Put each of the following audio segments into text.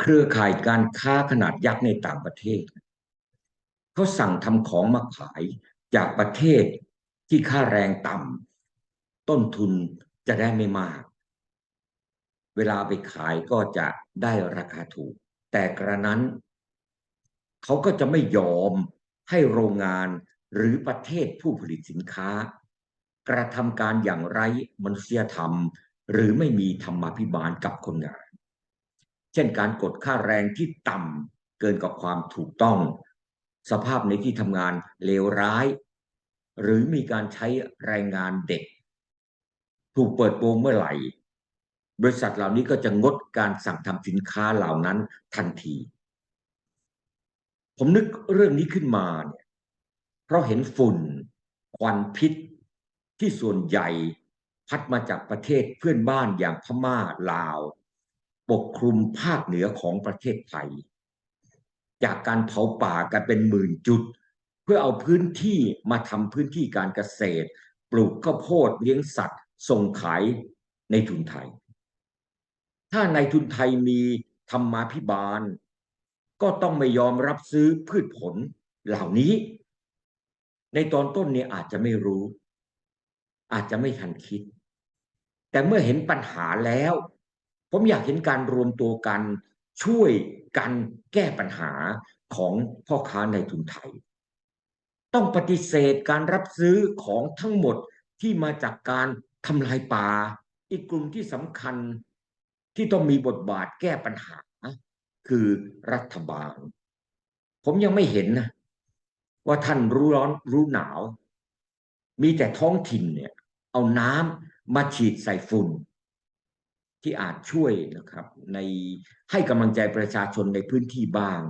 เครือข่ายการค้าขนาดยักษ์ในต่างประเทศเขาสั่งทำของมาขายจากประเทศที่ค่าแรงต่ำต้นทุนจะได้ไม่มาก เวลาไปขายก็จะได้ราคาถูก แต่กระนั้น เขาก็จะไม่ยอมให้โรงงานหรือประเทศผู้ผลิตสินค้า กระทำการอย่างไรมนุษยธรรม หรือไม่มีธรรมาภิบาลกับคนงาน เช่นการกดค่าแรงที่ต่ำเกินกว่าความถูกต้อง สภาพในที่ทำงานเลวร้าย หรือมีการใช้แรงงานเด็ก ถูกเปิดโปงเมื่อไหร่ บริษัทเหล่านี้ก็จะงดการสั่งทำสินค้าเหล่านั้นทันที ผมนึกเรื่องนี้ขึ้นมาเนี่ยเพราะเห็นฝุ่น ควันพิษ ที่ส่วนใหญ่พัดมาจากประเทศเพื่อนบ้านอย่างพม่าลาว ปกคลุมภาคเหนือของประเทศไทย จากการเผาป่ากันเป็นหมื่นจุด เพื่อเอาพื้นที่มาทำพื้นที่การเกษตร ปลูกข้าวโพดเลี้ยงสัตว์ ส่งขายในทุนไทย ถ้าในทุนไทยมีธรรมาภิบาล ก็ต้องไม่ยอมรับซื้อพืชผลเหล่านี้ ในตอนต้นเนี่ยอาจจะไม่รู้ อาจจะไม่ทันคิด แต่เมื่อเห็นปัญหาแล้ว ผมอยากเห็นการรวมตัวกันช่วยกันแก้ปัญหาของพ่อค้าในทุนไทย ต้องปฏิเสธการรับซื้อของทั้งหมดที่มาจากการทำลายป่า อีกกลุ่มที่สำคัญที่ต้องมีบทบาทแก้ปัญหา คือรัฐบาล ผมยังไม่เห็นนะว่าท่านรู้ร้อนรู้หนาว มีแต่ท้องถิ่นเนี่ย เอาน้ำมาฉีดใส่ฝุ่น ที่อาจช่วยนะครับ ในให้กำลังใจประชาชนในพื้นที่บ้าง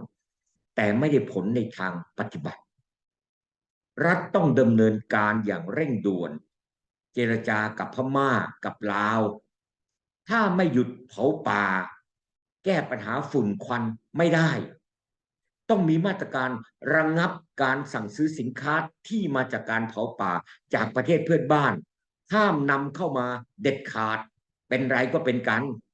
แต่ไม่ได้ผลในทางปฏิบัติ รัฐต้องดำเนินการอย่างเร่งด่วน เจรจากับพม่ากับลาว ถ้าไม่หยุดเผาป่า แก้ปัญหาฝุ่นควันไม่ได้ ต้องมีมาตรการระงงับการสั่งซื้อสินค้าที่มาจากการเผาป่าจากประเทศเพื่อนบ้านห้ามนำเข้ามาเด็ดขาด เป็นไรก็เป็นกัน